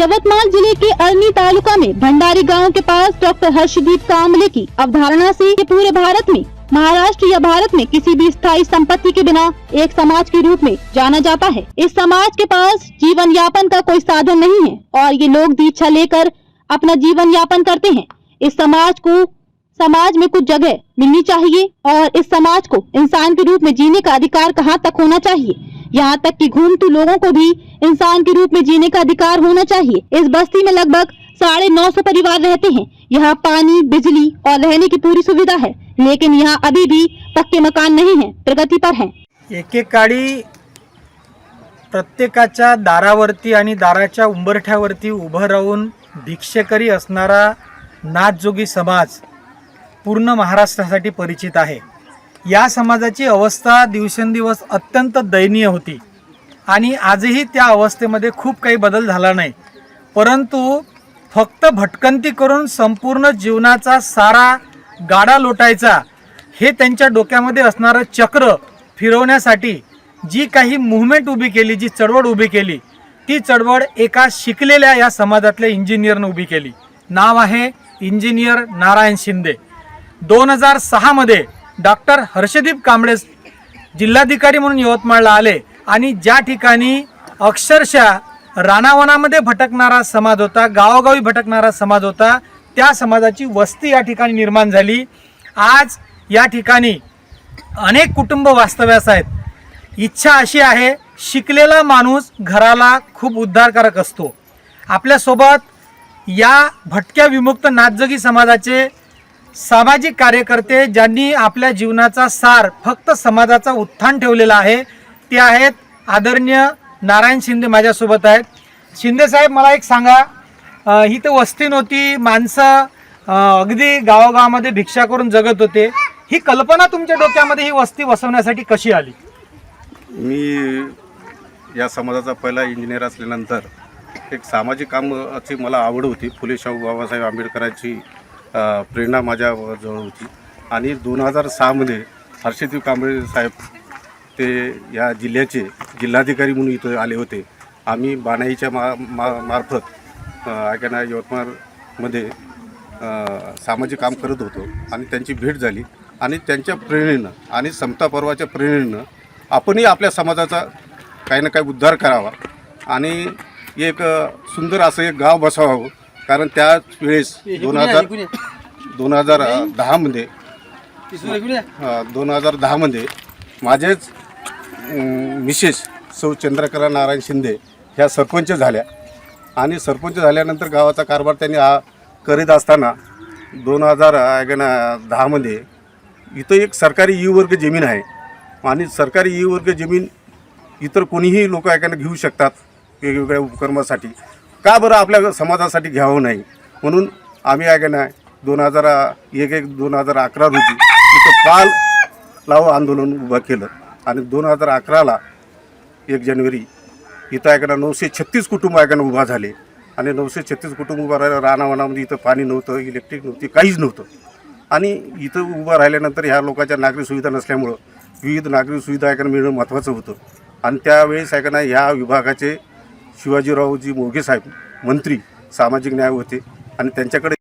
यवतमाल ज़िले के अरनी तालुका में भंडारी गाँव के पास डॉक्टर हर्षदीप कामले की अवधारणा से पूरे भारत में, महाराष्ट्र या भारत में किसी भी स्थायी संपत्ति के बिना एक समाज के रूप में जाना जाता है। इस समाज के पास जीवन यापन का कोई साधन नहीं है और ये लोग दीक्षा लेकर अपना जीवन यापन करते हैं। इस समाज को, समाज में कुछ जगह मिलनी चाहिए और इस समाज को इंसान के रूप में जीने का अधिकार कहाँ तक होना चाहिए? यहाँ तक कि घूमतू लोगों को भी इंसान के रूप में जीने का अधिकार होना चाहिए। इस बस्ती में लगभग साढ़े नौ सौ परिवार रहते हैं। यहाँ पानी बिजली और रहने की पूरी सुविधा है। लेकिन यहाँ अभी भी पक्के मकान नहीं है प्रगति पर हैं। एकेकाळी प्रत्येकाच्या दारावरती आणि दाराच्या उंबरठ्यावरती उभं राहून भिक्षेकरी असणारा नाथजोगी समाज पूर्ण महाराष्ट्रासाठी परिचित आहे. या समाजाची अवस्था दिवसेंदिवस अत्यंत दयनीय होती. आणि आजही त्या अवस्थेमध्ये खूप काही बदल झाला नाही. परंतु फक्त भटकंती करून संपूर्ण जीवनाचा सारा गाडा लोटायचा हे त्यांच्या डोक्यामध्ये असणारं चक्र फिरवण्यासाठी जी काही मुवमेंट उभी केली जी चळवळ उभी केली ती चळवळ एका शिकलेल्या या समाजातल्या इंजिनियरनं उभी केली. नाव आहे इंजिनियर नारायण शिंदे. दोन हजार सहामध्ये डॉक्टर हर्षदीप कांबळे जिल्हाधिकारी म्हणून यवतमाळला आले. आणि ज्या ठिकाणी अक्षरशः रानावनामध्ये भटकणारा समाज होता गावोगावी भटकणारा समाज होता त्या समाजाची वस्ती या ठिकाणी निर्माण झाली. आज या ठिकाणी अनेक कुटुंब वास्तव्यास आहेत. इच्छा अशी आहे शिकलेला माणूस घराला खूप उद्धारकारक असतो. आपल्यासोबत या भटक्या विमुक्त नाथजगी समाजाचे सामाजिक कार्यकर्ते ज्यांनी आपल्या जीवनाचा सार फक्त समाजाचा उत्थान ठेवलेला आहे ते आहेत. आदरणीय नारायण शिंदे माझ्यासोबत आहेत. शिंदे साहेब मला एक सांगा. ही तर वस्ती नव्हती. माणसं अगदी गावागावामध्ये भिक्षा करून जगत होते. ही कल्पना तुमच्या डोक्यामध्ये ही वस्ती वसवण्यासाठी कशी आली? मी या समाजाचा पहिला इंजिनियर असल्यानंतर एक सामाजिक कामाची मला आवड होती. फुले शाहू बाबासाहेब आंबेडकरांची प्रेरणा माझ्याजवळ होती. आणि दोन हजार सहामध्ये हर्षदीप कांबळे साहेब ते या जिल्ह्याचे जिल्हाधिकारी म्हणून इथं आले होते. आम्ही बाणाईच्या मा मा मार्फत ऐकणा यवतमाळमध्ये सामाजिक काम करत होतो आणि त्यांची भेट झाली. आणि त्यांच्या प्रेरणेनं आणि समता पर्वाच्या प्रेरणेनं आपणही आपल्या समाजाचा काही ना काही उद्धार करावा आणि एक सुंदर असं एक गाव बसवावं कारण त्याच वेळेस दोन हजार दोन हजार दहामध्ये दोन हजार दहामध्ये माझेच मिसेस सौ चंद्रकला नारायण शिंदे ह्या सरपंच झाल्या. आणि सरपंच झाल्यानंतर गावाचा कारभार त्यांनी हा करीत असताना दोन हजार दहामध्ये इथं एक सरकारी ई वर्ग जमीन आहे. आणि सरकारी ई वर्ग जमीन इतर कोणीही लोक ऐकायला घेऊ शकतात वेगवेगळ्या उपक्रमासाठी. का बरं आपल्या समाजासाठी घ्यावं नाही? म्हणून आम्ही आहे दोन हजार एक एक दोन हजार अकरा रोजी इथं पाल लाव आंदोलन उभं केलं. आणि दोन हजार अकराला एक जानेवारी इथं ऐकणं नऊशे छत्तीस कुटुंब ऐकणं उभा झाले. आणि नऊशे छत्तीस कुटुंब उभा राहिलं रानावनामध्ये इथं पाणी नव्हतं इलेक्ट्रिक नव्हती काहीच नव्हतं. आणि इथं उभं राहिल्यानंतर ह्या लोकांच्या नागरी सुविधा नसल्यामुळं विविध नागरी सुविधा ऐकणं मिळणं महत्त्वाचं होतं. आणि त्यावेळेस ऐकणं ह्या विभागाचे शिवाजीरावजी मोघे साहेब मंत्री सामाजिक न्याय होते. आणि त्यांच्याकडे